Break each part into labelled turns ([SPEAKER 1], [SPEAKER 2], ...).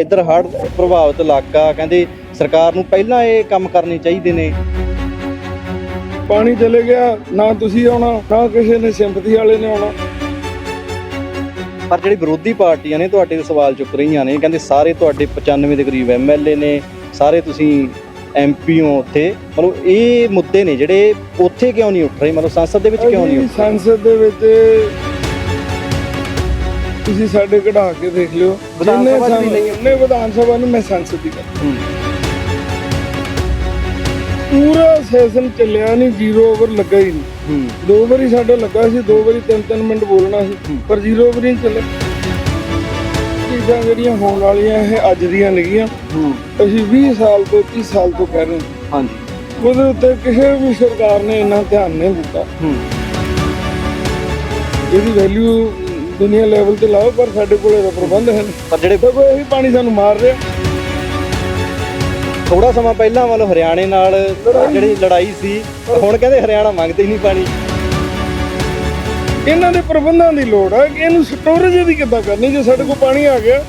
[SPEAKER 1] ਇੱਧਰ ਹੜ੍ਹ ਪ੍ਰਭਾਵਿਤ ਇਲਾਕਾ ਕਹਿੰਦੇ ਸਰਕਾਰ ਨੂੰ ਪਹਿਲਾਂ ਇਹ ਕੰਮ ਕਰਨੇ ਚਾਹੀਦੇ ਨੇ।
[SPEAKER 2] ਪਾਣੀ ਚਲੇ ਗਿਆ ਨਾ ਤੁਸੀਂ ਆਉਣਾ ਨਾ ਕਿਸੇ ਨੇ ਸਿੰਪਥੀ ਵਾਲੇ ਨੇ ਆਉਣਾ।
[SPEAKER 1] ਪਰ ਜਿਹੜੀ ਵਿਰੋਧੀ ਪਾਰਟੀਆਂ ਨੇ ਤੁਹਾਡੇ ਤੇ ਸਵਾਲ ਚੁੱਕ ਰਹੀਆਂ ਨੇ ਕਹਿੰਦੇ ਸਾਰੇ ਤੁਹਾਡੇ 95 ਦੇ ਕਰੀਬ ਐਮਐਲਏ ਨੇ ਸਾਰੇ ਤੁਸੀਂ ਐਮਪੀ ਹੋ ਉੱਥੇ ਮਤਲਬ ਇਹ ਮੁੱਦੇ ਨੇ ਜਿਹੜੇ ਉੱਥੇ ਕਿਉਂ ਨਹੀਂ ਉੱਠ ਰਹੇ? ਮਤਲਬ ਸੰਸਦ ਦੇ ਵਿੱਚ ਕਿਉਂ ਨਹੀਂ ਉੱਠ ਰਹੇ?
[SPEAKER 2] ਸੰਸਦ ਦੇ ਵਿੱਚ ਤੁਸੀਂ ਸਾਡੇ ਕਢਾ ਕੇ ਦੇਖ ਲਿਓ।
[SPEAKER 1] ਵਿਧਾਨ
[SPEAKER 2] ਜਿੰਨੇ
[SPEAKER 1] ਸਭਾ 'ਚ ਵੀ
[SPEAKER 2] ਸਾਨੂੰ-
[SPEAKER 1] ਨਹੀਂ
[SPEAKER 2] ਵਿਧਾਨ ਸਭਾ ਨੂੰ ਮੈਂ ਸੰਸਦ
[SPEAKER 1] ਹੂੰ।
[SPEAKER 2] ਪੂਰਾ ਸੈਸ਼ਨ ਚੱਲਿਆ ਨਹੀਂ ਜ਼ੀਰੋ ਓਵਰ ਲੱਗਾ ਹੀ ਨਹੀਂ। ਦੋ ਵਾਰੀ ਸਾਡਾ ਲੱਗਾ ਸੀ ਦੋ ਵਾਰੀ ਤਿੰਨ ਤਿੰਨ ਮਿੰਟ ਬੋਲਣਾ ਸੀ। ਪਰ ਜ਼ੀਰੋ ਓਵਰ ਹੀ ਚੱਲਿਆ। ਚੀਜ਼ਾਂ ਜਿਹੜੀਆਂ ਹੋਣ ਵਾਲੀਆਂ ਇਹ ਅੱਜ ਦੀਆਂ ਨੇਗੀਆਂ। ਅਸੀਂ 20 ਸਾਲ ਤੋਂ 30 ਸਾਲ ਤੋਂ ਕਹਿ ਰਹੇ ਹਾਂ।
[SPEAKER 1] ਹਾਂਜੀ।
[SPEAKER 2] ਉਹਦੇ ਉੱਤੇ ਕਿਸੇ ਵੀ ਸਰਕਾਰ ਨੇ ਇੰਨਾ ਧਿਆਨ ਨਹੀਂ ਦਿੱਤਾ। ਇਹਦੀ ਵੈਲਿਊ ਦੁਨੀਆ ਲੈਵਲ ਤੇ ਲਾਓ ਪਰ ਸਾਡੇ ਕੋਲ ਇਹਦਾ ਪ੍ਰਬੰਧ ਹੈ ਨਹੀਂ।
[SPEAKER 1] ਪਰ ਜਿਹੜੇ
[SPEAKER 2] ਦੇਖੋ ਇਹੀ ਪਾਣੀ ਸਾਨੂੰ ਮਾਰ ਰਿਹਾ।
[SPEAKER 1] ਥੋੜਾ ਸਮਾਂ ਪਹਿਲਾਂ ਵੱਲ ਹਰਿਆਣੇ ਨਾਲ ਜਿਹੜੀ ਲੜਾਈ ਸੀ ਹੁਣ ਕਹਿੰਦੇ ਹਰਿਆਣਾ ਮੰਗਦੇ ਹੀ ਨਹੀਂ ਪਾਣੀ।
[SPEAKER 2] ਇਹਨਾਂ ਦੇ ਪ੍ਰਬੰਧਾਂ ਦੀ ਲੋੜ ਹੈ ਕਿ ਇਹਨੂੰ ਸਟੋਰੇਜ ਦੀ ਕਿੱਦਾਂ ਕਰਨੀ? ਜੇ ਸਾਡੇ ਕੋਲ ਪਾਣੀ ਆ ਗਿਆ।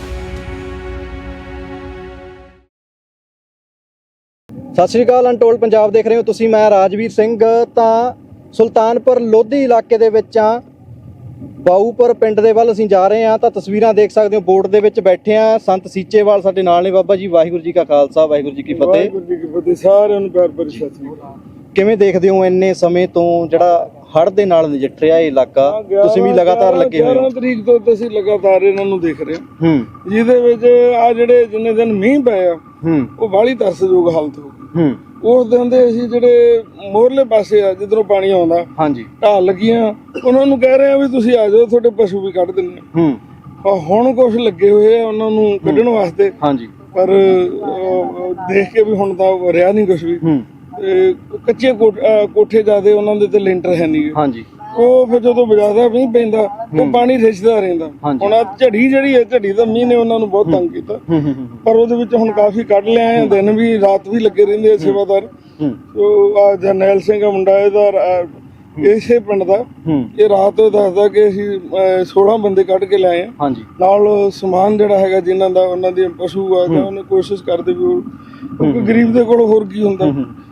[SPEAKER 1] ਸਤਿ ਸ਼੍ਰੀ ਅਕਾਲ ਅਨਟੋਲਡ ਪੰਜਾਬ ਦੇਖ ਰਹੇ ਹੋ ਤੁਸੀਂ। ਮੈਂ ਰਾਜਵੀਰ ਸਿੰਘ ਤਾਂ ਸੁਲਤਾਨਪੁਰ ਲੋਧੀ ਇਲਾਕੇ ਦੇ ਵਿੱਚ ਆ ਬਾਊਪੁਰ ਪਿੰਡ ਦੇ ਵੱਲ ਅਸੀਂ ਜਾ ਰਹੇ ਹਾਂ ਤਾਂ ਤਸਵੀਰਾਂ ਦੇਖ ਸਕਦੇ ਹੋ ਬੋਰਡ ਦੇ ਵਿੱਚ ਬੈਠੇ ਆ ਸੰਤ ਸੀਚੇਵਾਲ ਸਾਡੇ ਨਾਲ ਨੇ ਬਾਬਾ ਜੀ ਵਾਹਿਗੁਰੂ ਜੀ ਕਾ ਖਾਲਸਾ ਵਾਹਿਗੁਰੂ ਜੀ ਕੀ ਫਤਿਹ।
[SPEAKER 2] ਵਾਹਿਗੁਰੂ ਜੀ ਕੀ ਫਤਿਹ ਸਾਰਿਆਂ ਨੂੰ ਪਿਆਰ ਭਰੀ ਸਤਿ ਸ੍ਰੀ ਅਕਾਲ।
[SPEAKER 1] ਕਿਵੇਂ ਦੇਖਦੇ ਹੋ ਇੰਨੇ ਸਮੇਂ ਤੋਂ ਜਿਹੜਾ ਹੜ੍ਹ ਦੇ ਨਾਲ ਨਜਿੱਠ ਰਿਹਾ ਇਹ ਇਲਾਕਾ? ਤੁਸੀਂ ਵੀ ਲਗਾਤਾਰ ਲੱਗੇ ਹੋਏ ਹੋ।
[SPEAKER 2] 11 ਤਰੀਕ ਤੋਂ ਤਾਂ ਅਸੀਂ ਲਗਾਤਾਰ ਇਹਨਾਂ ਨੂੰ ਦੇਖ ਰਹੇ ਹਾਂ।
[SPEAKER 1] ਹੂੰ।
[SPEAKER 2] ਜਿਹਦੇ ਵਿੱਚ ਆ ਜਿਹੜੇ ਜਿੰਨੇ ਦਿਨ ਮੀਂਹ ਪਿਆ
[SPEAKER 1] ਹੂੰ।
[SPEAKER 2] ਉਹ ਬਾਹਲੀ ਤਰਸਯੋਗ ਹਾਲਤ ਹੋ ਗਈ।
[SPEAKER 1] ਹੂੰ।
[SPEAKER 2] ਉਸ ਦਿਨ ਦੇ ਅਸੀਂ ਜਿਹੜੇ ਮੋਰਲੇ ਪਾਸੇ ਆ ਜਿੱਧਰੋਂ ਪਾਣੀ ਆਉਂਦਾ।
[SPEAKER 1] ਹਾਂਜੀ।
[SPEAKER 2] ਢਾਲ ਲੱਗੀਆਂ ਉਹਨਾਂ ਨੂੰ ਕਹਿ ਰਹੇ ਆ ਵੀ ਤੁਸੀਂ ਆ ਜਾਓ ਤੁਹਾਡੇ ਪਸ਼ੂ ਵੀ ਕੱਢ ਦਿੰਨੇ
[SPEAKER 1] ਹੂੰ।
[SPEAKER 2] ਆ ਹੁਣ ਕੁਝ ਲੱਗੇ ਹੋਏ ਆ ਉਹਨਾਂ ਨੂੰ ਕੱਢਣ ਵਾਸਤੇ।
[SPEAKER 1] ਹਾਂਜੀ।
[SPEAKER 2] ਪਰ ਦੇਖ ਕੇ ਵੀ ਹੁਣ ਤਾਂ ਰਿਹਾ ਨਹੀਂ ਕੁਝ ਵੀ।
[SPEAKER 1] ਹੂੰ।
[SPEAKER 2] ਕੱਚੇ ਕੋਠੇ ਜਾਦੇ ਉਹਨਾਂ ਦੇ ਤੇ ਲੈਂਟਰ ਹੈ ਨਹੀਂ
[SPEAKER 1] ਹਾਂਜੀ।
[SPEAKER 2] ਉਹ ਫਿਰ ਜਦੋਂ ਬਜਾਦਾ ਮੀਂਹ ਪੈਂਦਾ ਉਹ ਪਾਣੀ ਰਿਸਦਾ ਰਹਿੰਦਾ। ਹੁਣ ਆ ਝੜੀ ਜਿਹੜੀ ਹੈ ਝੜੀ ਦਾ ਮੀਂਹ ਨੇ ਉਹਨਾਂ ਨੂੰ ਬਹੁਤ ਤੰਗ ਕੀਤਾ।
[SPEAKER 1] ਹੂੰ ਹੂੰ ਹੂੰ
[SPEAKER 2] ਪਰ ਉਹਦੇ ਵਿੱਚ ਹੁਣ ਕਾਫੀ ਕੱਢ ਲਿਆ ਆ ਦਿਨ ਵੀ ਰਾਤ ਵੀ ਲੱਗੇ ਰਹਿੰਦੇ ਆ ਸੇਵਾਦਾਰ।
[SPEAKER 1] ਹੂੰ।
[SPEAKER 2] ਉਹ ਆ ਜਰਨੈਲ ਸਿੰਘ ਮੁੰਡਾ ਇਹਦਾ ਇਸੇ ਪਿੰਡ ਦਾ।
[SPEAKER 1] ਹੂੰ।
[SPEAKER 2] ਇਹ ਰਾਤ ਉਹ ਦੱਸਦਾ ਕਿ ਅਸੀਂ ਅਹ, 16 ਬੰਦੇ ਕੱਢ ਕੇ ਲਿਆਏ ਆ। ਨਾਲ ਸਮਾਨ ਜਿਹੜਾ ਹੈਗਾ ਜਿਨ੍ਹਾਂ ਦਾ ਉਹਨਾਂ ਦੇ ਪਸ਼ੂ ਆ ਜਾਂ ਉਹਨੇ ਕੋਸ਼ਿਸ਼ ਕਰਦੇ ਵੀ ਉਹ ਗਰੀਬ ਦੇ ਕੋਲ ਹੋਰ ਕੀ ਹੁੰਦਾ।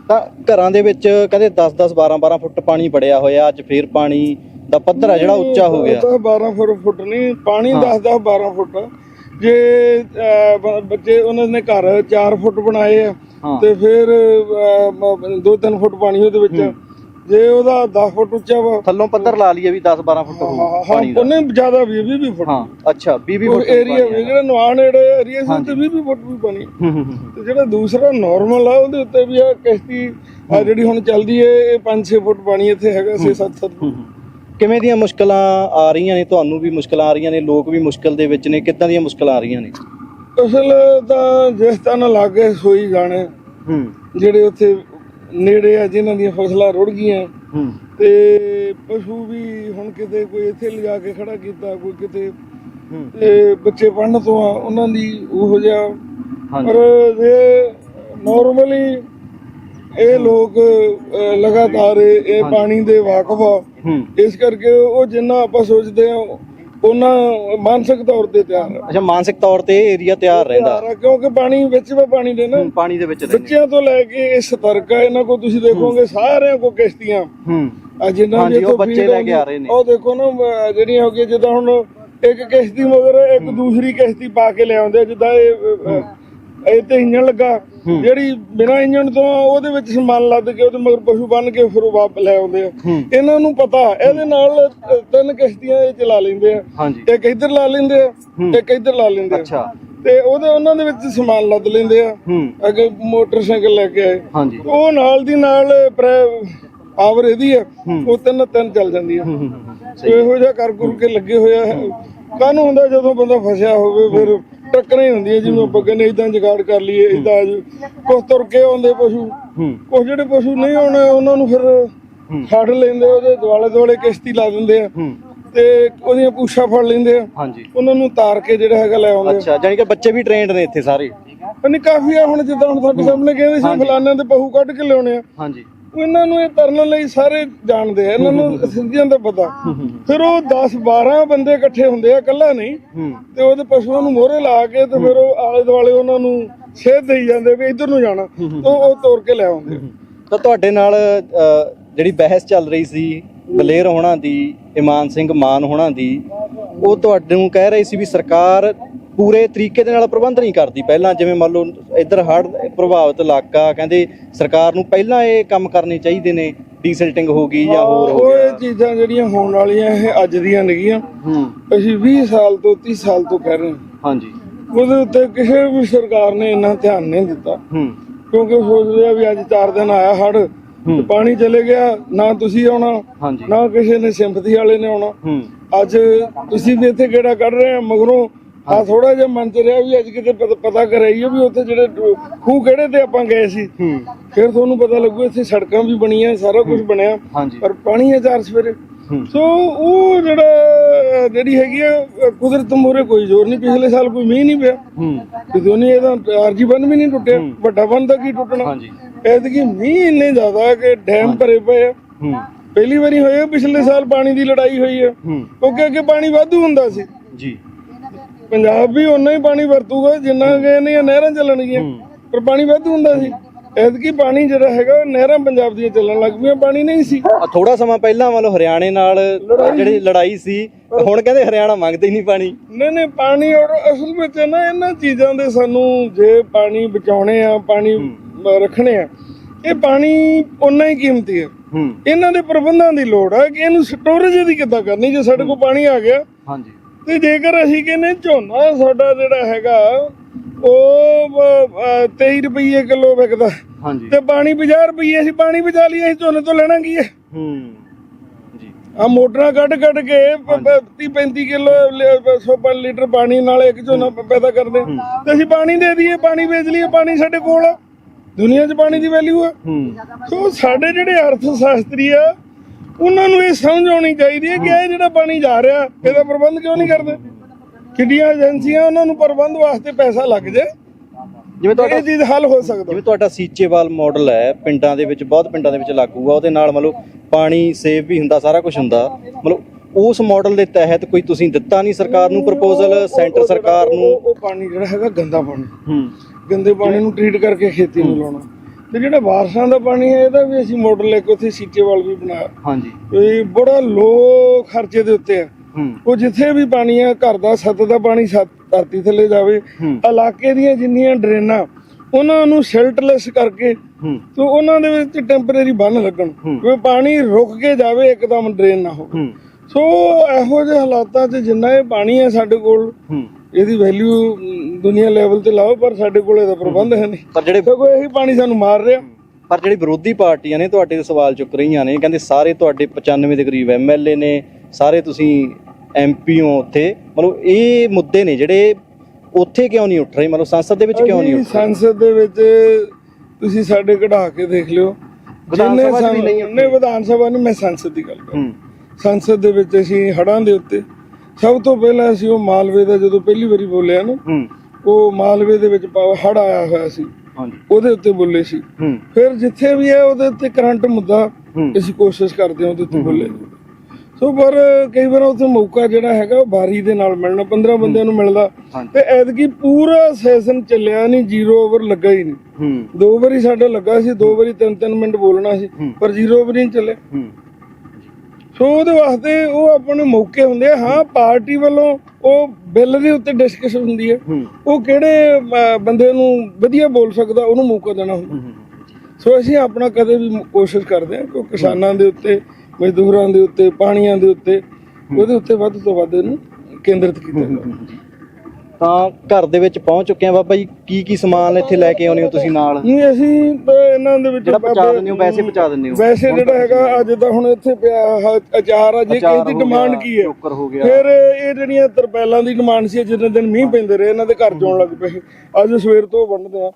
[SPEAKER 1] ਤਾਂ ਘਰਾਂ ਦੇ ਵਿੱਚ ਕਹਿੰਦੇ 10 10 12 12 ਫੁੱਟ ਪਾਣੀ ਵੜਿਆ ਹੋਇਆ ਅੱਜ ਫੇਰ ਪਾਣੀ ਦਾ ਪੱਧਰ ਆ ਜਿਹੜਾ ਉੱਚਾ ਹੋ ਗਿਆ।
[SPEAKER 2] ਉਹ ਤਾਂ 12 ਫੁੱਟ ਫੁੱਟ ਨਹੀਂ ਪਾਣੀ 10 10 12 ਫੁੱਟ। ਜੇ ਬੱਚੇ ਉਹਨਾਂ ਨੇ ਘਰ 4 ਫੁੱਟ ਬਣਾਏ ਆ। ਤੇ ਫਿਰ 2-3 ਫੁੱਟ ਪਾਣੀ ਉਹਦੇ ਵਿੱਚ ਜੇ ਉਹਦਾ 10 ਫੁੱਟ ਉੱਚਾ ਵਾ
[SPEAKER 1] ਥੱਲੋਂ ਪੱਧਰ ਲਾ ਲਈਏ ਵੀ 10 12 ਫੁੱਟ ਹੋਊ
[SPEAKER 2] ਹਾਂ
[SPEAKER 1] ਪਾਣੀ ਦਾ।
[SPEAKER 2] ਉਹਨੇ ਜ਼ਿਆਦਾ ਵੀ 20 20 ਫੁੱਟ।
[SPEAKER 1] ਹਾਂ ਅੱਛਾ 20 20
[SPEAKER 2] ਉਹ
[SPEAKER 1] ਫੁੱਟ
[SPEAKER 2] ਏਰੀਆ ਵੀ ਜਿਹੜਾ ਨਵਾਨ ਏੜੇ ਏਰੀਆ ਸੀ ਤੇ 20 20 ਫੁੱਟ ਵੀ ਪਾਣੀ ਤੇ ਜਿਹੜਾ ਦੂਸਰਾ ਨਾਰਮਲ ਆ ਉਹਦੇ ਉੱਤੇ ਵੀ ਆ ਕਿਸ਼ਤੀ ਆ ਜਿਹੜੀ ਹੁਣ ਚੱਲਦੀ ਏ ਇਹ 5-6 ਫੁੱਟ ਪਾਣੀ ਇੱਥੇ ਹੈਗਾ 6-7 ਫੁੱਟ।
[SPEAKER 1] ਹੂੰ, ਹੂੰ। ਕਿਵੇਂ ਦੀਆਂ ਮੁਸ਼ਕਲਾਂ ਆ ਰਹੀਆਂ ਨੇ? ਤੁਹਾਨੂੰ ਵੀ ਮੁਸ਼ਕਲਾਂ ਆ ਰਹੀਆਂ ਨੇ? ਲੋਕ ਵੀ ਮੁਸ਼ਕਲ ਦੇ ਵਿੱਚ ਨੇ? ਕਿੱਦਾਂ ਦੀਆਂ ਮੁਸ਼ਕਲਾਂ ਆ ਰਹੀਆਂ ਨੇ?
[SPEAKER 2] ਅਸਲ ਤਾਂ ਜਿਸ ਤਰ੍ਹਾਂ ਲਾਗੇ ਸੋਈ ਗਾਣੇ
[SPEAKER 1] ਹੂੰ।
[SPEAKER 2] ਜਿਹੜੇ ਉੱਥੇ ਨੇੜੇ ਆ ਜਿਨ੍ਹਾਂ ਦੀਆਂ ਫਸਲਾਂ ਰੁੜ ਗਈਆਂ। ਤੇ ਪਸ਼ੂ ਵੀ ਹੁਣ ਕਿਤੇ ਕੋਈ ਇੱਥੇ ਲਿਜਾ ਕੇ ਖੜਾ ਕੀਤਾ ਕੋਈ ਕਿਤੇ ਤੇ ਬੱਚੇ ਪੜਨ ਤੋਂ ਆ ਉਹਨਾਂ ਦੀ ਉਹੋ ਜਿਹਾ ਪਰ ਜੇ ਨਾਰਮਲੀ ਇਹ ਲੋਕ ਲਗਾਤਾਰ ਇਹ ਪਾਣੀ ਦੇ ਵਾਕਫ ਇਸ ਕਰਕੇ ਉਹ ਜਿੰਨਾ ਆਪਾਂ ਸੋਚਦੇ ਆ ਉਹਨਾਂ ਮਾਨਸਿਕ ਤੌਰ ਤੇ ਤਿਆਰ ਆ।
[SPEAKER 1] ਅੱਛਾ ਮਾਨਸਿਕ ਤੌਰ ਤੇ ਇਹ ਏਰੀਆ ਤਿਆਰ ਰਹਿੰਦਾ।
[SPEAKER 2] ਤਿਆਰ ਆ, ਕਿਉਂਕਿ ਪਾਣੀ ਵਿੱਚ ਵਾ ਪਾਣੀ ਦੇ ਨਾ।
[SPEAKER 1] ਹੂੰ, ਪਾਣੀ ਦੇ ਵਿੱਚ ਰਹਿੰਦੇ।
[SPEAKER 2] ਬੱਚਿਆਂ ਤੋਂ ਲੈ ਕੇ ਇਹ ਸਤਰਕ ਆ ਇਹਨਾਂ ਕੋ ਤੁਸੀਂ ਦੇਖੋਗੇ ਸਾਰਿਆਂ ਕੋ ਕਿਸ਼ਤੀਆਂ।
[SPEAKER 1] ਹੂੰ।
[SPEAKER 2] ਆ ਜਿੰਨਾਂ
[SPEAKER 1] ਹਾਂਜੀ,
[SPEAKER 2] ਦੀ
[SPEAKER 1] ਉਹ
[SPEAKER 2] ਇੱਥੋਂ
[SPEAKER 1] ਬੱਚੇ
[SPEAKER 2] feed
[SPEAKER 1] ਲੈ ਕੇ ਆ ਰਹੇ ਨੇ।
[SPEAKER 2] ਉਹ ਦੇਖੋ ਨਾ ਅਹ, ਜਿਹੜੀਆਂ ਹੋ ਗਈਆਂ ਜਿੱਦਾਂ ਹੁਣ ਇੱਕ ਕਿਸ਼ਤੀ ਮਗਰ ਇੱਕ ਦੂਸਰੀ ਕਿਸ਼ਤੀ ਪਾ ਕੇ ਲਿਆਉਂਦੇ ਆ, ਜਿੱਦਾਂ ਇਹ ਅਹ, ਅਹ, ਇਹ ਤੇ ਇੰਜਣ ਲੱਗਾ। ਜਿਹੜੀ ਬਿਨਾ ਇੰਜਣ ਤੋਂ ਉਹਦੇ ਵਿੱਚ ਸਮਾਨ ਲੱਦ ਕੇ ਉਹਦੇ ਮਗਰ ਪਸ਼ੂ ਬੰਨ ਕੇ ਫਿਰ ਉਹ ਵਾਪ ਲੈ ਆਉਂਦੇ ਆ। ਇਹਨਾਂ ਨੂੰ ਪਤਾ ਇਹਦੇ ਨਾਲ ਤਿੰਨ ਕਿਸ਼ਤੀਆਂ ਇਹ ਚਲਾ ਲੈਂਦੇ ਆ। ਇੱਕ ਇੱਧਰ ਲਾ ਲੈਂਦੇ ਆ ਇੱਕ ਇੱਧਰ ਲਾ ਲੈਂਦੇ ਆ।
[SPEAKER 1] ਅੱਛਾ।
[SPEAKER 2] ਤੇ ਉਹਦੇ ਉਹਨਾਂ ਦੇ ਵਿੱਚ ਸਮਾਨ ਲੱਦ ਲੈਂਦੇ ਆ। ਅੱਗੇ ਮੋਟਰਸਾਈਕਲ ਲੈ ਕੇ ਆਏ। ਉਹ ਨਾਲ ਦੀ ਨਾਲ ਪਾਵਰ ਇਹਦੀ ਆ ਉਹ ਤਿੰਨ ਤਿੰਨ ਚੱਲ ਜਾਂਦੀ ਆ। ਇਹੋ ਜਿਹਾ ਕਰ ਕੁਰ ਕੇ ਲੱਗੇ ਹੋਇਆ ਕਾਹਨੂੰ ਹੁੰਦਾ ਜਦੋਂ ਬੰਦਾ ਫਸਿਆ ਹੋਵੇ ਫਿਰ ਟੱਕਰਾਂ ਹੀ ਹੁੰਦੀਆਂ ਜਿਵੇਂ ਆਪਾਂ ਕਹਿੰਦੇ ਇਦਾਂ ਜਗਾੜ ਕਰ ਲਈਏ ਇਦਾਂ ਕੁਝ ਤੁਰ ਕੇ ਆਉਂਦੇ ਪਸ਼ੂ ਕੁਝ ਜਿਹੜੇ ਪਸ਼ੂ ਨਹੀਂ ਆਉਣੇ ਉਹਨਾਂ ਨੂੰ ਫਿਰ ਫੜ ਲੈਂਦੇ ਉਹਦੇ ਦੁਆਲੇ ਦੁਆਲੇ ਕਿਸ਼ਤੀ ਲਾ ਦਿੰਦੇ ਆ। ਤੇ ਉਹਦੀਆਂ ਪੂਛਾਂ ਫੜ ਲੈਂਦੇ ਆ।
[SPEAKER 1] ਹਾਂਜੀ।
[SPEAKER 2] ਉਹਨਾਂ ਨੂੰ ਤਾਰ ਕੇ ਜਿਹੜਾ ਹੈਗਾ ਲੈ ਆਉਂਦੇ
[SPEAKER 1] ਅੱਛਾ ਜਾਨੀ ਕਿ ਬੱਚੇ ਵੀ ਟ੍ਰੇਨਡ ਨੇ ਇੱਥੇ ਸਾਰੇ?
[SPEAKER 2] ਨਹੀਂ ਕਾਫੀ ਆ ਹੁਣ ਜਿੱਦਾਂ ਹੁਣ ਤੁਹਾਡੇ ਸਾਹਮਣੇ ਕਹਿੰਦੇ ਸੀ ਫਲਾਨਿਆਂ ਦੇ ਪਹੂ ਕੱਢ ਕੇ ਲਿਆਉਣੇ ਆ।
[SPEAKER 1] ਹਾਂਜੀ।
[SPEAKER 2] ਇਹਨਾਂ ਨੂੰ ਇਹ ਤਰਨ ਲਈ ਸਾਰੇ ਜਾਣਦੇ ਆ ਇਹਨਾਂ ਨੂੰ ਸਿੰਧੀਆਂ ਦਾ ਪਤਾ। ਫਿਰ ਉਹ 10 12 ਬੰਦੇ ਇਕੱਠੇ ਹੁੰਦੇ ਆ ਇਕੱਲਾ ਨਹੀਂ। ਤੇ ਉਹਦੇ ਪਸ਼ੂਆਂ ਨੂੰ ਮੋਹਰੇ ਲਾ ਕੇ ਤੇ ਫਿਰ ਉਹ ਆਲੇ ਦੁਆਲੇ ਉਹਨਾਂ ਨੂੰ ਸੇਧ ਦੇਈ ਜਾਂਦੇ ਵੀ ਇੱਧਰ ਨੂੰ ਜਾਣਾ। ਤੇ ਉਹ ਤੋੜ ਕੇ ਲੈ ਆਉਂਦੇ
[SPEAKER 1] ਤਾਂ ਤੁਹਾਡੇ ਨਾਲ ਜਿਹੜੀ ਬਹਿਸ ਚੱਲ ਰਹੀ ਸੀ ਦਲੇਰ ਹੋਣਾ ਦੀ ਇਮਾਨ ਸਿੰਘ ਮਾਨ ਹੋਣਾ ਦੀ ਉਹ ਤੁਹਾਨੂੰ ਕਹਿ ਰਹੇ ਸੀ ਵੀ ਸਰਕਾਰ ਪੂਰੇ ਤਰੀਕੇ ਦੇ ਨਾਲ ਪ੍ਰਬੰਧ ਨਹੀਂ ਕਰਦੀ। ਪਹਿਲਾਂ ਜਿਵੇਂ ਮੰਨ ਲਓ ਇੱਧਰ ਹੜ੍ਹ ਪ੍ਰਭਾਵਿਤ ਇਲਾਕਾ ਕਹਿੰਦੇ ਸਰਕਾਰ ਨੂੰ ਪਹਿਲਾਂ ਇਹ ਕੰਮ ਕਰਨੇ ਚਾਹੀਦੇ ਨੇ ਡੀਸਲਟਿੰਗ ਹੋ ਗਈ ਜਾਂ ਹੋਰ ਹੋ
[SPEAKER 2] ਉਹ
[SPEAKER 1] ਗਿਆ।
[SPEAKER 2] ਇਹ ਚੀਜ਼ਾਂ ਜਿਹੜੀਆਂ ਹੋਣ ਵਾਲੀਆਂ ਇਹ ਅੱਜ ਦੀਆਂ ਨੇਗੀਆਂ।
[SPEAKER 1] ਹੂੰ।
[SPEAKER 2] ਅਸੀਂ 20 ਸਾਲ ਤੋਂ 30 ਸਾਲ ਤੋਂ ਕਹਿ ਰਹੇ ਹਾਂ।
[SPEAKER 1] ਹਾਂਜੀ।
[SPEAKER 2] ਉਹਦੇ ਉੱਤੇ ਕਿਸੇ ਵੀ ਸਰਕਾਰ ਨੇ ਇੰਨਾ ਧਿਆਨ ਨਹੀਂ ਦਿੱਤਾ।
[SPEAKER 1] ਹੂੰ।
[SPEAKER 2] ਕਿਉਂਕਿ ਉਹ ਸੋਚਦੇ ਆ ਵੀ ਅੱਜ 4 ਦਿਨ ਆਇਆ ਹੜ ਤੇ ਪਾਣੀ ਚਲੇ ਗਿਆ ਨਾ ਤੁਸੀਂ ਆਉਣਾ ਨਾ ਕਿਸੇ ਨੇ ਸਿੰਪਥੀ ਵਾਲੇ ਨੇ ਆਉਣਾ। ਅੱਜ ਤੁਸੀਂ ਵੀ ਇੱਥੇ ਕਿਹੜਾ ਕੱਢ ਰਹੇ ਆ ਮਗਰੋਂ ਆ ਥੋੜਾ ਜਿਹਾ ਮਨ ਚ ਰਿਹਾ ਵੀ ਅੱਜ ਕਿਤੇ ਪਤ- ਪਤਾ ਕਰਾਈਏ ਵੀ ਉੱਥੇ ਜਿਹੜੇ ਟ- ਖੂਹ ਕਿਹੜੇ ਤੇ ਆਪਾਂ ਗਏ ਸੀ। ਫਿਰ ਤੁਹਾਨੂੰ ਪਤਾ ਲੱਗੂ ਇੱਥੇ ਸੜਕਾਂ ਵੀ ਬਣੀਆਂ ਸਾਰਾ ਕੁਝ ਬਣਿਆ।
[SPEAKER 1] ਹਾਂਜੀ।
[SPEAKER 2] ਪਰ ਪਾਣੀ ਹੈ ਚਾਰ ਸਵੇਰੇ। ਸੋ ਉਹ ਜਿਹੜਾ ਜਿਹੜੀ ਹੈਗੀ ਆ ਕੁਦਰਤ ਮੂਹਰੇ ਕੋਈ ਜ਼ੋਰ ਨਹੀਂ ਪਿਛਲੇ ਸਾਲ ਕੋਈ ਮੀਂਹ ਨਹੀਂ ਪਿਆ। ਕਿਦੋਂ ਨਹੀਂ ਇਹਦਾ ਆਰਜੀ ਬੰਨ ਵੀ ਨਹੀਂ ਟੁੱਟਿਆ ਵੱਡਾ ਬੰਨ ਤਾਂ ਕੀ ਟੁੱਟਣਾ?
[SPEAKER 1] ਹਾਂਜੀ।
[SPEAKER 2] ਐਤਕੀ ਮੀਂਹ ਇੰਨੇ ਜ਼ਿਆਦਾ ਕਿ ਡੈਮ ਭਰੇ ਪਏ ਆ।
[SPEAKER 1] ਹੂੰ।
[SPEAKER 2] ਪਹਿਲੀ ਵਾਰੀ ਹੋਇਆ ਪਿਛਲੇ ਸਾਲ ਪਾਣੀ ਦੀ ਲੜਾਈ ਹੋਈ ਆ।
[SPEAKER 1] ਹੂੰ।
[SPEAKER 2] ਕਿਉਂਕਿ ਅੱਗੇ ਪਾਣੀ ਵਾਧੂ ਹੁੰਦਾ ਸੀ।
[SPEAKER 1] ਜੀ।
[SPEAKER 2] ਪੰਜਾਬ ਵੀ ਓਨਾ ਹੀ ਪਾਣੀ ਵਰਤੂਗਾ ਜਿੰਨਾ ਕਿ ਇਹਨੀਆਂ ਨਹਿਰਾਂ ਚੱਲਣਗੀਆਂ। ਪਰ ਪਾਣੀ ਵਾਧੂ ਹੁੰਦਾ ਸੀ। ਐਤਕੀ ਪਾਣੀ ਜਿਹੜਾ ਹੈਗਾ ਉਹ ਨਹਿਰਾਂ ਪੰਜਾਬ ਦੀਆਂ ਚੱਲਣ ਲੱਗ ਪਈਆਂ ਪਾਣੀ ਨਹੀਂ ਸੀ।
[SPEAKER 1] ਥੋੜਾ ਸਮਾਂ ਪਹਿਲਾਂ ਲਓ ਹਰਿਆਣੇ ਨਾਲ ਜਿਹੜੀ ਲੜਾਈ ਸੀ ਹੁਣ ਕਹਿੰਦੇ ਹਰਿਆਣਾ ਮੰਗਦੇ ਹੀ ਨਹੀਂ ਪਾਣੀ।
[SPEAKER 2] ਨਹੀਂ ਨਹੀਂ ਪਾਣੀ ਔਰ ਅਸਲ ਵਿੱਚ ਨਾ ਇਹਨਾਂ ਚੀਜ਼ਾਂ ਦੇ ਸਾਨੂੰ ਜੇ ਪਾਣੀ ਬਚਾਉਣੇ ਆ ਪਾਣੀ ਰੱਖਣੇ ਆ ਇਹ ਪਾਣੀ ਓਨਾ ਹੀ ਕੀਮਤੀ ਹੂੰ। ਇਹਨਾਂ ਦੇ ਪ੍ਰਬੰਧਾਂ ਦੀ ਲੋੜ ਹੈ ਕਿ ਇਹਨੂੰ ਸਟੋਰੇਜ ਦੀ ਕਿੱਦਾਂ ਕਰਨੀ ਜੇ ਸਾਡੇ ਕੋਲ ਪਾਣੀ ਆ ਗਿਆ।
[SPEAKER 1] ਹਾਂਜੀ।
[SPEAKER 2] ਤੇ ਜੇਕਰ ਅਸੀਂ ਕਹਿੰਦੇ ਝੋਨਾ ਸਾਡਾ ਜਿਹੜਾ ਹੈਗਾ ਉਹ 23 ਰੁਪਏ ਕਿਲੋ ਵਿਕਦਾ।
[SPEAKER 1] ਹਾਂਜੀ।
[SPEAKER 2] ਤੇ ਪਾਣੀ 50 ਰੁਪਏ ਅਸੀਂ ਪਾਣੀ ਬਚਾ ਲਈਏ ਅਸੀਂ ਝੋਨੇ ਤੋਂ ਲੈਣਾ ਕੀ ਹੈ?
[SPEAKER 1] ਹੂੰ ਜੀ।
[SPEAKER 2] ਆ ਮੋਟਰਾਂ ਕੱਢ ਕੱਢ ਕੇ 30 35 ਕਿਲੋ 105 ਲੀਟਰ ਪਾਣੀ ਨਾਲ ਇੱਕ ਝੋਨਾ ਪੈਦਾ ਕਰਦੇ। ਤੇ ਅਸੀਂ ਪਾਣੀ ਦੇ ਦਈਏ ਪਾਣੀ ਵੇਚ ਲਈਏ ਪਾਣੀ ਸਾਡੇ ਕੋਲ। ਦੁਨੀਆ 'ਚ ਪਾਣੀ ਦੀ ਵੈਲਿਊ ਆ। ਸੋ ਸਾਡੇ ਜਿਹੜੇ ਅਰਥ ਸ਼ਾਸਤਰੀ ਆ ਉਹਨਾਂ ਨੂੰ ਇਹ ਸਮਝ ਆਉਣੀ ਚਾਹੀਦੀ ਹੈ ਕਿ ਇਹ ਜਿਹੜਾ ਪਾਣੀ ਜਾ ਰਿਹਾ ਇਹਦਾ ਪ੍ਰਬੰਧ ਕਿਉਂ ਨਹੀਂ ਕਰਦੇ? ਕਿੰਨੀਆਂ ਏਜੰਸੀਆਂ ਉਹਨਾਂ ਨੂੰ ਪ੍ਰਬੰਧ ਵਾਸਤੇ ਪੈਸਾ ਲੱਗ ਜੇ?
[SPEAKER 1] ਜਿਵੇਂ ਤੁਹਾਡਾ
[SPEAKER 2] ਇਹ ਚੀਜ਼ ਹੱਲ ਹੋ ਸਕਦਾ।
[SPEAKER 1] ਜਿਵੇਂ ਤੁਹਾਡਾ ਸੀਚੇਵਾਲ ਮਾਡਲ ਹੈ ਪਿੰਡਾਂ ਦੇ ਵਿੱਚ ਬਹੁਤ ਪਿੰਡਾਂ ਦੇ ਵਿੱਚ ਲਾਗੂ ਆ ਉਹਦੇ ਨਾਲ ਮਤਲਬ ਪਾਣੀ ਸੇਵ ਵੀ ਹੁੰਦਾ ਸਾਰਾ ਕੁਝ ਹੁੰਦਾ। ਮਤਲਬ ਉਸ ਮਾਡਲ ਦੇ ਤਹਿਤ ਕੋਈ ਤੁਸੀਂ ਦਿੱਤਾ ਨਹੀਂ ਸਰਕਾਰ ਨੂੰ ਪ੍ਰਪੋਜ਼ਲ ਸੈਂਟਰ ਸਰਕਾਰ ਨੂੰ?
[SPEAKER 2] ਉਹ ਉਹ ਪਾਣੀ ਜਿਹੜਾ ਹੈਗਾ ਗੰਦਾ ਪਾਣੀ।
[SPEAKER 1] ਹੂੰ।
[SPEAKER 2] ਗੰਦੇ ਪਾਣੀ ਨੂੰ ਟ੍ਰੀਟ ਕਰਕੇ ਖੇਤੀ ਨੂੰ ਲਾਉਣਾ। ਤੇ ਜਿਹੜਾ ਬਾਰਿਸ਼ਾਂ ਦਾ ਪਾਣੀ ਹੈ ਇਹਦਾ ਵੀ ਅਸੀਂ ਮਾਡਲ ਇੱਕ ਉੱਥੇ ਸੀਚੇਵਾਲ ਵੀ ਬਣਾਇਆ
[SPEAKER 1] ਹਾਂਜੀ।
[SPEAKER 2] ਇਹ ਬੜਾ ਲੋ ਖਰਚੇ ਦੇ ਉੱਤੇ ਆ
[SPEAKER 1] ਹੂੰ।
[SPEAKER 2] ਉਹ ਜਿੱਥੇ ਵੀ ਪਾਣੀ ਆ ਘਰ ਦਾ ਛੱਤ ਦਾ ਪਾਣੀ ਛੱਤ ਧਰਤੀ ਥੱਲੇ ਜਾਵੇ। ਇਲਾਕੇ ਦੀਆਂ ਜਿੰਨੀਆਂ ਡਰੇਨਾਂ ਉਹਨਾਂ ਨੂੰ ਸ਼ੈਲਟਰਲੈਸ ਕਰਕੇ ਤੇ ਉਹਨਾਂ ਦੇ ਵਿੱਚ ਟੈਂਪਰੇਰੀ ਬੰਨ ਲੱਗਣ। ਕੋਈ ਪਾਣੀ ਰੁਕ ਕੇ ਜਾਵੇ ਇੱਕਦਮ ਡਰੇਨ ਨਾ ਹੋਵੇ। ਸੋ ਇਹੋ ਜਿਹੇ ਹਾਲਾਤਾਂ 'ਚ ਜਿੰਨਾ ਇਹ ਪਾਣੀ ਹੈ ਸਾਡੇ ਕੋਲ ਇਹਦੀ ਵੈਲਿਊ ਦੁਨੀਆ ਲੈਵਲ ਤੇ ਲਾਓ ਪਰ ਸਾਡੇ ਕੋਲ ਇਹਦਾ ਪ੍ਰਬੰਧ ਹੈ ਨਹੀਂ।
[SPEAKER 1] ਪਰ ਜਿਹੜੇ
[SPEAKER 2] ਸਗੋਂ ਇਹੀ ਪਾਣੀ ਸਾਨੂੰ ਮਾਰ ਰਿਹਾ।
[SPEAKER 1] ਪਰ ਜਿਹੜੀ ਵਿਰੋਧੀ ਪਾਰਟੀਆਂ ਨੇ ਤੁਹਾਡੇ ਤੇ ਸਵਾਲ ਚੁੱਕ ਰਹੀਆਂ ਨੇ ਕਹਿੰਦੇ ਸਾਰੇ ਤੁਹਾਡੇ 95 ਦੇ ਕਰੀਬ ਐਮਐਲਏ ਨੇ ਸਾਰੇ ਤੁਸੀਂ ਐਮਪੀ ਹੋ ਉੱਥੇ। ਮਤਲਬ ਇਹ ਮੁੱਦੇ ਨੇ ਜਿਹੜੇ ਉੱਥੇ ਕਿਉਂ ਨਹੀਂ ਉੱਠ ਰਹੇ? ਮਤਲਬ ਸੰਸਦ ਦੇ ਵਿੱਚ ਕਿਉਂ ਨਹੀਂ ਉੱਠ ਰਹੇ?
[SPEAKER 2] ਸੰਸਦ ਦੇ ਵਿੱਚ ਤੁਸੀਂ ਸਾਡੇ ਕਢਾ ਕੇ ਦੇਖ ਲਿਓ।
[SPEAKER 1] ਵਿਧਾਨ
[SPEAKER 2] ਜਿੰਨੇ
[SPEAKER 1] ਸਭਾ ਨਹੀਂ
[SPEAKER 2] ਵਿਧਾਨ ਸਭਾ ਨਹੀਂ ਮੈਂ ਸੰਸਦ ਦੀ ਗੱਲ ਕਰ ਸੰਸਦ ਦੇ ਵਿੱਚ ਅਸੀਂ ਹੜਾਂ ਦੇ ਉੱਤੇ ਸਭ ਤੋਂ ਪਹਿਲਾਂ ਅਸੀਂ ਉਹ ਮਾਲਵੇ ਦਾ ਜਦੋਂ ਪਹਿਲੀ ਵਾਰੀ ਬੋਲਿਆ ਨਾ
[SPEAKER 1] ਹੂੰ।
[SPEAKER 2] ਉਹ ਮਾਲਵੇ ਦੇ ਵਿੱਚ ਹੜ ਆਇਆ ਹੋਇਆ ਸੀ।
[SPEAKER 1] ਹਾਂਜੀ।
[SPEAKER 2] ਉਹਦੇ ਉੱਤੇ ਬੋਲੇ ਸੀ।
[SPEAKER 1] ਹੂੰ।
[SPEAKER 2] ਫਿਰ ਜਿੱਥੇ ਵੀ ਹੈ ਉਹਦੇ ਉੱਤੇ ਕਰੰਟ ਮੁੱਦਾ ਅਸੀਂ ਕੋਸ਼ਿਸ਼ ਕਰਦੇ ਹਾਂ ਉਹਦੇ ਉੱਤੇ ਬੋਲੇ। ਸੋ ਪਰ ਕਈ ਵਾਰ ਉੱਥੇ ਮੌਕਾ ਜਿਹੜਾ ਹੈਗਾ ਉਹ ਬਾਰੀ ਦੇ ਨਾਲ ਮਿਲਣਾ 15 ਬੰਦਿਆਂ ਨੂੰ ਮਿਲਦਾ। ਤੇ ਐਤਕੀ ਪੂਰਾ ਸੈਸ਼ਨ ਚੱਲਿਆ ਨਹੀਂ ਜ਼ੀਰੋ ਓਵਰ ਲੱਗਾ ਹੀ ਨਹੀਂ ਦੋ ਵਾਰੀ ਸਾਡਾ ਲੱਗਾ ਸੀ ਦੋ ਵਾਰੀ ਤਿੰਨ ਤਿੰਨ ਮਿੰਟ ਬੋਲਣਾ ਸੀ ਪਰ ਜ਼ੀਰੋ ਓਵਰ ਨਹੀਂ ਚੱਲੇ ਸੋ ਉਹਦੇ ਵਾਸਤੇ ਉਹ ਆਪਣੇ ਮੌਕੇ ਹੁੰਦੇ ਆ। ਹਾਂ ਪਾਰਟੀ ਵੱਲੋਂ ਉਹ ਬਿੱਲ ਦੇ ਉੱਤੇ ਡਿਸਕਸ਼ਨ ਹੁੰਦੀ ਹੈ। ਉਹ ਕਿਹੜੇ ਬੰਦੇ ਨੂੰ ਵਧੀਆ ਬੋਲ ਸਕਦਾ ਉਹਨੂੰ ਮੌਕਾ ਦੇਣਾ ਹੁੰਦਾ। ਸੋ ਅਸੀਂ ਆਪਣਾ ਕਦੇ ਵੀ ਕੋਸ਼ਿਸ਼ ਕਰਦੇ ਹਾਂ ਕਿ ਕਿਸਾਨਾਂ ਦੇ ਉੱਤੇ ਮਜ਼ਦੂਰਾਂ ਦੇ ਉੱਤੇ ਪਾਣੀਆਂ ਦੇ ਉੱਤੇ ਉਹਦੇ ਉੱਤੇ ਵੱਧ ਤੋਂ ਵੱਧ ਇਹਨੂੰ ਕੇਂਦਰਿਤ ਕੀਤਾ ਜਾਵੇ।
[SPEAKER 1] ਤਾਂ ਘਰ ਦੇ ਵਿੱਚ ਪਹੁੰਚ ਚੁੱਕੇ ਆ ਬਾਬਾ ਜੀ ਕੀ ਕੀ ਸਮਾਨ ਇੱਥੇ ਲੈ ਕੇ ਆਉਣੇ ਹੋ ਤੁਸੀਂ ਨਾਲ?
[SPEAKER 2] ਨਹੀਂ ਅਸੀਂ ਇਹਨਾਂ ਦੇ ਵਿੱਚ
[SPEAKER 1] ਜਿਹੜਾ ਪਹੁੰਚਾ ਦਿੰਦੇ ਹੋ ਵੈਸੇ ਪਹੁੰਚਾ ਦਿੰਦੇ ਹੋ।
[SPEAKER 2] ਵੈਸੇ ਜਿਹੜਾ ਹੈਗਾ ਅੱਜ ਤਾਂ ਹੁਣ ਇੱਥੇ ਪਿਆ ਆਹ ਅਚਾਰ ਆ ਜੇ ਕਿਸੇ ਦੀ ਡਿਮਾਂਡ ਕੀ ਹੈ।
[SPEAKER 1] ਚੋਕਰ ਹੋ ਗਿਆ।
[SPEAKER 2] ਫਿਰ ਇਹ ਜਿਹੜੀਆਂ ਤਰਪੈਲਾਂ ਦੀ ਡਿਮਾਂਡ ਸੀ ਜਿੰਨੇ ਦਿਨ ਮੀਂਹ ਪੈਂਦੇ ਰਹੇ ਇਹਨਾਂ ਦੇ ਘਰ ਜਾਣ ਲੱਗ ਪਏ। ਅੱਜ ਸਵੇਰ ਤੋਂ ਵੰਡਦੇ ਆ।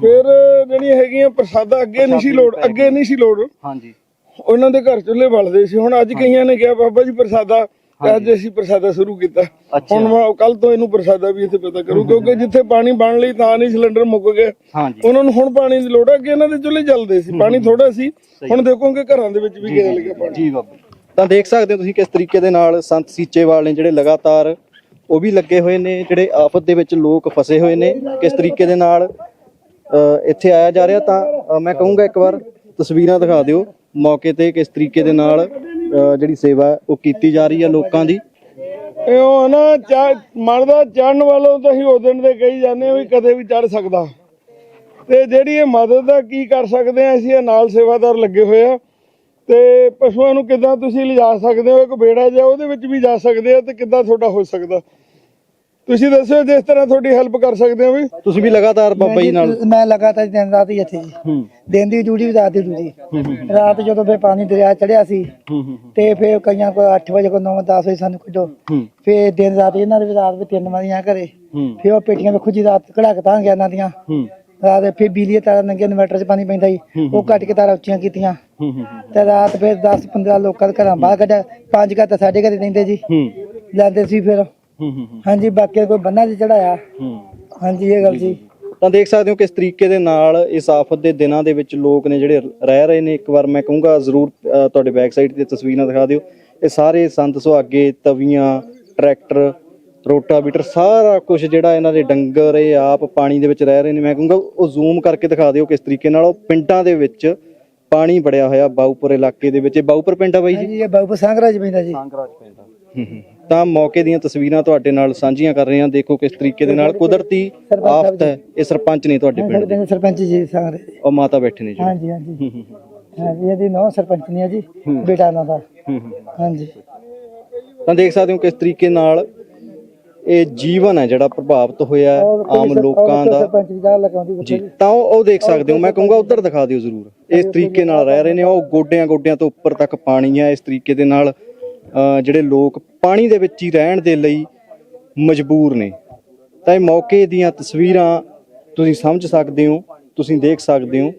[SPEAKER 2] ਫਿਰ ਜਿਹੜੀਆਂ ਹੈਗੀਆਂ ਪ੍ਰਸਾਦਾ ਅੱਗੇ ਨਹੀਂ ਸੀ ਲੋੜ ਅੱਗੇ ਨਹੀਂ ਸੀ ਲੋੜ।
[SPEAKER 1] ਹਾਂਜੀ।
[SPEAKER 2] ਉਹਨਾਂ ਦੇ ਘਰ ਚੁੱਲ੍ਹੇ ਬਲਦੇ ਸੀ। ਹੁਣ ਅੱਜ ਕਈਆਂ ਨੇ ਕਿਹਾ ਬਾਬਾ ਜੀ ਪ੍ਰਸਾਦਾ ਤੇ ਅੱਜ ਅਸੀਂ ਪ੍ਰਸਾਦਾ ਸ਼ੁਰੂ ਕੀਤਾ। ਹੁਣ ਮੈਂ ਕੱਲ ਤੋਂ ਇਹਨੂੰ ਪ੍ਰਸਾਦਾ ਵੀ ਇੱਥੇ ਪਤਾ ਕਰੂ ਕਿਉਂਕਿ ਜਿੱਥੇ ਪਾਣੀ ਬਣ ਲਈ ਤਾਂ ਨਹੀਂ ਸਿਲੰਡਰ ਮੁੱਕ ਗਏ ਉਹਨਾਂ ਨੂੰ ਹੁਣ ਪਾਣੀ ਦੀ ਲੋੜ ਹੈ ਕਿ ਇਹਨਾਂ ਦੇ ਚੁੱਲ੍ਹੇ ਚੱਲਦੇ ਸੀ ਪਾਣੀ ਥੋੜਾ ਸੀ। ਹੁਣ ਦੇਖੋਗੇ ਘਰਾਂ ਦੇ ਵਿੱਚ ਵੀ ਗੇਲ ਗਿਆ ਪਾਣੀ।
[SPEAKER 1] ਜੀ ਬਾਬਾ। ਤਾਂ ਦੇਖ ਸਕਦੇ ਹੋ ਤੁਸੀਂ ਕਿਸ ਤਰੀਕੇ ਦੇ ਨਾਲ ਸੰਤ ਸੀਚੇਵਾਲ ਨੇ ਜਿਹੜੇ ਲਗਾਤਾਰ ਉਹ ਵੀ ਲੱਗੇ ਹੋਏ ਨੇ ਜਿਹੜੇ ਆਫਤ ਦੇ ਵਿੱਚ ਲੋਕ ਫਸੇ ਹੋਏ ਨੇ ਕਿਸ ਤਰੀਕੇ ਦੇ ਨਾਲ ਇੱਥੇ ਆਇਆ ਜਾ ਰਿਹਾ ਤਾਂ ਮੈਂ ਕਹੂੰਗਾ ਇੱਕ ਵਾਰ ਤਸਵੀਰਾਂ ਦਿਖਾ ਦਿਓ ਮੌਕੇ ਤੇ ਕਿਸ ਤਰੀਕੇ ਦੇ ਨਾਲ ਅ, ਜਿਹੜੀ ਸੇਵਾ ਉਹ ਕੀਤੀ ਜਾ ਰਹੀ ਹੈ ਲੋਕਾਂ ਦੀ?
[SPEAKER 2] ਇਹ ਉਹ ਨਾ ਚਾ ਮਨ ਦਾ ਚੜਨ ਵਾਲੋਂ ਤਾਂ ਅਸੀਂ ਉਦਣ ਦੇ ਕਹੀ ਜਾਂਦੇ ਹਾਂ ਵੀ ਕਦੇ ਵੀ ਚੜ ਸਕਦਾ। ਤੇ ਜਿਹੜੀ ਇਹ ਮਦਦ ਦਾ ਕੀ ਕਰ ਸਕਦੇ ਆ ਅਸੀਂ? ਇਹ ਨਾਲ ਸੇਵਾਦਾਰ ਲੱਗੇ ਹੋਏ ਆ। ਤੇ ਪਸ਼ੂਆਂ ਨੂੰ ਕਿੱਦਾਂ ਤੁਸੀਂ ਲਿਜਾ ਸਕਦੇ ਹੋ? ਇੱਕ ਬੇੜਾ ਜਿਹਾ ਉਹਦੇ ਵਿੱਚ ਵੀ ਜਾ ਸਕਦੇ ਆ ਤੇ ਕਿੱਦਾਂ ਤੁਹਾਡਾ ਹੋ ਸਕਦਾ? ਤੁਸੀਂ ਦੱਸੋ ਜਿਸ ਤਰ੍ਹਾਂ ਤੁਹਾਡੀ ਹੈਲਪ ਕਰ ਸਕਦੇ ਆ ਵੀ?
[SPEAKER 1] ਤੁਸੀਂ ਵੀ ਲਗਾਤਾਰ ਬਾਬਾ ਜੀ ਨਾਲ।
[SPEAKER 3] ਮੈਂ ਲਗਾਤਾਰ ਦਿਨ ਰਾਤ ਹੀ ਇੱਥੇ ਜੀ।
[SPEAKER 1] ਹੂੰ।
[SPEAKER 3] ਦਿਨ ਦੀ ਡਿਊਟੀ ਵੀ ਰਾਤ ਦੀ ਡਿਊਟੀ। ਰਾਤ ਜਦੋਂ ਫੇ ਪਾਣੀ ਦਰਿਆ ਚੜਿਆ ਸੀ
[SPEAKER 1] ਹੂੰ ਹੂੰ
[SPEAKER 3] ਤੇ ਫੇ ਕਈਆਂ ਕੋ 8 ਵਜੇ ਕੋ 9 10 ਵਜੇ ਸਾਨੂੰ ਕੱਢੋ
[SPEAKER 1] ਹੂੰ।
[SPEAKER 3] ਫੇ ਦਿਨ ਰਾਤ ਇਹਨਾਂ ਦੇ ਵੀ ਰਾਤ ਵੀ ਤਿੰਨ ਵਾਰੀਆਂ ਘਰੇ।
[SPEAKER 1] ਹੂੰ।
[SPEAKER 3] ਫੇ ਉਹ ਪੇਟੀਆਂ ਵੇਖੋ ਜੀ ਰਾਤ ਕੜਾ ਕੇ ਤਾਂ ਗਿਆ ਇਹਨਾਂ ਦੀਆਂ।
[SPEAKER 1] ਹੂੰ।
[SPEAKER 3] ਰਾਤ ਫੇ ਬਿਜਲੀ ਤਾਰਾਂ ਨੰਗੇ ਇਨਵਰਟਰ 'ਚ ਪਾਣੀ ਪੈਂਦਾ ਸੀ ਉਹ ਕੱਟ ਕੇ ਤਾਰਾਂ ਉੱਚੀਆਂ ਕੀਤੀਆਂ।
[SPEAKER 1] ਹੂੰ ਹੂੰ।
[SPEAKER 3] ਤੇ ਰਾਤ ਫੇ 10 15 ਲੋਕਾਂ ਦੇ ਘਰਾਂ ਬਾਹਰ ਕੱਢਿਆ। ਪੰਜ ਘਰ ਤਾਂ ਸਾਡੇ ਘਰੇ ਰਹਿੰਦੇ ਜੀ।
[SPEAKER 1] ਹੂੰ।
[SPEAKER 3] ਲੈਂਦੇ ਸੀ ਫਿਰ।
[SPEAKER 1] ਹੂੰ ਹੂੰ
[SPEAKER 3] ਹਾਂਜੀ ਬਾਕੀ ਕੋਈ ਬੰਨਾ ਚ ਚੜਾਇਆ।
[SPEAKER 1] ਹੂੰ।
[SPEAKER 3] ਹਾਂਜੀ ਇਹ ਗੱਲ ਜੀ
[SPEAKER 1] ਤਾਂ ਦੇਖ ਸਕਦੇ ਹੋ ਕਿਸ ਤਰੀਕੇ ਦੇ ਨਾਲ ਇਸ ਆਫਤ ਦੇ ਦਿਨਾਂ ਦੇ ਵਿੱਚ ਲੋਕ ਨੇ ਜਿਹੜੇ ਰਹਿ ਰਹੇ ਨੇ। ਇੱਕ ਵਾਰ ਮੈਂ ਕਹੂੰਗਾ ਜ਼ਰੂਰ ਅ, ਤੁਹਾਡੇ ਬੈਕ ਸਾਈਡ ਤੇ ਤਸਵੀਰਾਂ ਦਿਖਾ ਦਿਓ। ਇਹ ਸਾਰੇ ਸੰਤ ਸੁਹਾਗੇ ਤਵੀਆਂ ਟਰੈਕਟਰ ਰੋਟਾਵੀਟਰ ਸਾਰਾ ਕੁਝ ਜਿਹੜਾ ਇਹਨਾਂ ਦੇ ਡੰਗਰ ਇਹ ਆਪ ਪਾਣੀ ਦੇ ਵਿੱਚ ਰਹਿ ਰਹੇ ਨੇ। ਮੈਂ ਕਹੂੰਗਾ ਉਹ ਜ਼ੂਮ ਕਰਕੇ ਦਿਖਾ ਦਿਓ ਕਿਸ ਤਰੀਕੇ ਨਾਲ ਉਹ ਪਿੰਡਾਂ ਦੇ ਵਿੱਚ ਪਾਣੀ ਬੜਿਆ ਹੋਇਆ ਬਾਊਪੁਰ ਇਲਾਕੇ ਦੇ ਵਿੱਚ। ਇਹ ਬਾਊਪਰ ਪਿੰਡ ਆ ਬਾਈ ਜੀ?
[SPEAKER 3] ਹਾਂਜੀ ਇਹ ਬਾਬੂ ਸੰਗਰਾਜ ਪੈਂਦਾ ਜੀ।
[SPEAKER 1] ਹੂੰ ਹੂੰ। ਤਾਂ ਮੌਕੇ ਦੀਆਂ ਤਸਵੀਰਾਂ ਤੁਹਾਡੇ ਨਾਲ ਸਾਂਝੀਆਂ ਕਰ ਰਹੇ ਹਾਂ। ਦੇਖੋ ਕਿਸ ਤਰੀਕੇ ਦੇ ਨਾਲ ਕੁਦਰਤੀ ਆਫਤ ਹੈ। ਇਹ ਸਰਪੰਚ ਨੇ ਤੁਹਾਡੇ ਪਿੰਡ ਦੇ।
[SPEAKER 3] ਸਰਪੰਚ ਜੀ ਸੰਗਰਾਜ
[SPEAKER 1] ਉਹ ਮਾਤਾ ਬੈਠੇ ਨੇ ਜੀ।
[SPEAKER 3] ਹਾਂਜੀ ਹਾਂਜੀ। ਹਾਂਜੀ ਇਹਦੀ ਨੌ ਸਰਪੰਚ ਨੇ ਜੀ। ਬੇਟਾ ਇਹਨਾਂ ਦਾ। ਹਾਂਜੀ।
[SPEAKER 1] ਤਾਂ ਦੇਖ ਸਕਦੇ ਹੋ ਕਿਸ ਤਰੀਕੇ ਨਾਲ ਇਹ ਜੀਵਨ ਹੈ ਜਿਹੜਾ ਪ੍ਰਭਾਵਿਤ ਹੋਇਆ ਆਮ
[SPEAKER 3] ਸਰ-
[SPEAKER 1] ਲੋਕਾਂ ਦਾ। ਜੀ ਤਾਂ ਉਹ ਦੇਖ ਸਕਦੇ ਹੋ। ਮੈਂ ਕਹੂੰਗਾ ਉਧਰ ਦਿਖਾ ਦਿਓ ਜ਼ਰੂਰ। ਇਸ ਤਰੀਕੇ ਨਾਲ ਰਹਿ ਰਹੇ ਨੇ। ਉਹ ਗੋਡਿਆਂ ਗੋਡਿਆਂ ਤੋਂ ਉੱਪਰ ਤੱਕ ਪਾਣੀ ਹੈ। ਇਸ ਤਰੀਕੇ ਦੇ ਨਾਲ ਜਿਹੜੇ ਲੋਕ ਪਾਣੀ ਦੇ ਵਿੱਚ ਹੀ ਰਹਿਣ ਦੇ ਲਈ ਮਜਬੂਰ ਨੇ। ਤਾਂ ਇਹ ਮੌਕੇ ਦੀਆਂ ਤਸਵੀਰਾਂ ਤੁਸੀਂ ਸਮਝ ਸਕਦੇ ਹੋ, ਤੁਸੀਂ ਦੇਖ ਸਕਦੇ ਹੋ।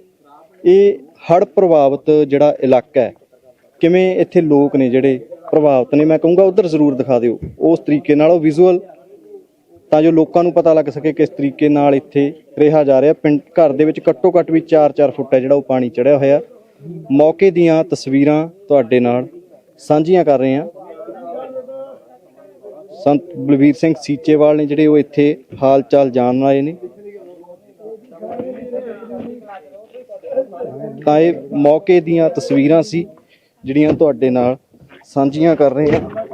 [SPEAKER 1] ਇਹ ਹੜ੍ਹ ਪ੍ਰਭਾਵਿਤ ਜਿਹੜਾ ਇਲਾਕਾ ਹੈ, ਕਿਵੇਂ ਇੱਥੇ ਲੋਕ ਨੇ ਜਿਹੜੇ ਪ੍ਰਭਾਵਿਤ ਨੇ। ਮੈਂ ਕਹੂੰਗਾ ਉਧਰ ਜ਼ਰੂਰ ਦਿਖਾ ਦਿਓ, ਉਸ ਤਰੀਕੇ ਨਾਲ ਉਹ ਵਿਜ਼ੂਅਲ ਤਾਂ ਜੋ ਲੋਕਾਂ ਨੂੰ ਪਤਾ ਲੱਗ ਸਕੇ ਕਿਸ ਤਰੀਕੇ ਨਾਲ ਇੱਥੇ ਰਿਹਾ ਜਾ ਰਿਹਾ। ਪਿੰਡ ਘਰ ਦੇ ਵਿੱਚ ਘੱਟੋ ਘੱਟ ਵੀ 4-4 ਫੁੱਟ ਹੈ ਜਿਹੜਾ ਉਹ ਪਾਣੀ ਚੜਿਆ ਹੋਇਆ। ਮੌਕੇ ਦੀਆਂ ਤਸਵੀਰਾਂ ਤੁਹਾਡੇ ਨਾਲ ਸਾਂਝੀਆਂ ਕਰ ਰਹੇ ਹਾਂ। ਸੰਤ ਬਲਵੀਰ ਸਿੰਘ ਸੀਚੇਵਾਲ ਨੇ ਜਿਹੜੇ ਉਹ ਇੱਥੇ ਹਾਲ ਚਾਲ ਜਾਣ ਆਏ ਨੇ। ਤਾਂ ਇਹ ਮੌਕੇ ਦੀਆਂ ਤਸਵੀਰਾਂ ਸੀ, ਜਿਹੜੀਆਂ ਤੁਹਾਡੇ ਨਾਲ ਸਾਂਝੀਆਂ ਕਰ ਰਹੇ ਹਾਂ।